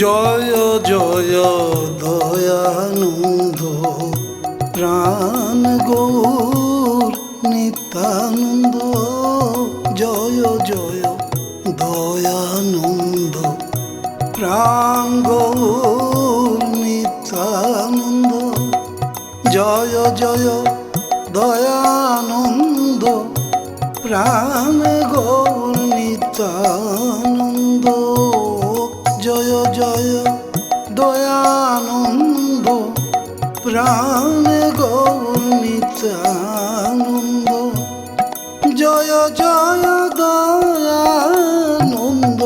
জয় জয় দয়ানন্দ, প্রাণ গৌর নিত্যানন্দ, জয় জয় দয়ানন্দ, প্রাণ গৌর নিত্যানন্দ, জয় জয় দয়ানন্দ, প্রাণ গৌর জয়, দয়ানন্দ, প্রাণ গৌর নিত্যানন্দ। জয় জয়, দয়ানন্দ,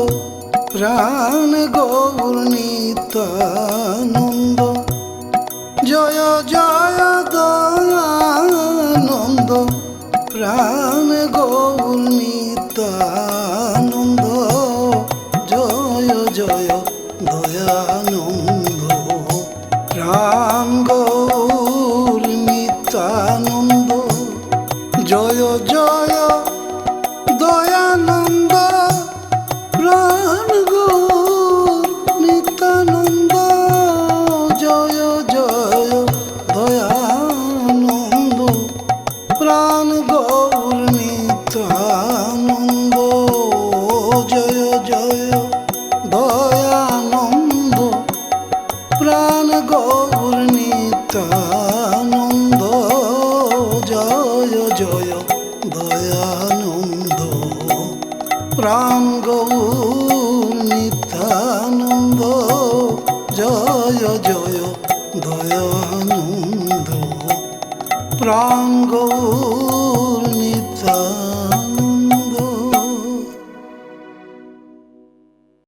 প্রাণ গৌর নিত্যানন্দ। জয় জয়, দয়ানন্দ, প্রাণ গৌর নিত্যানন্দ। জয় জয় দয়ানন্দ, প্রাণ গৌর নিত্যানন্দ, জয় জয় দয়ানন্দ, প্রাণ গৌর নিত্যানন্দ, জয় জয় দয়ানন্দ, প্রাণ গৌর নিত্যানন্দ। জয় দয়ানন্দ। রাম গৌনিতানন্দ জয় জয় দয়ানন্দ। প্রাঙ্গ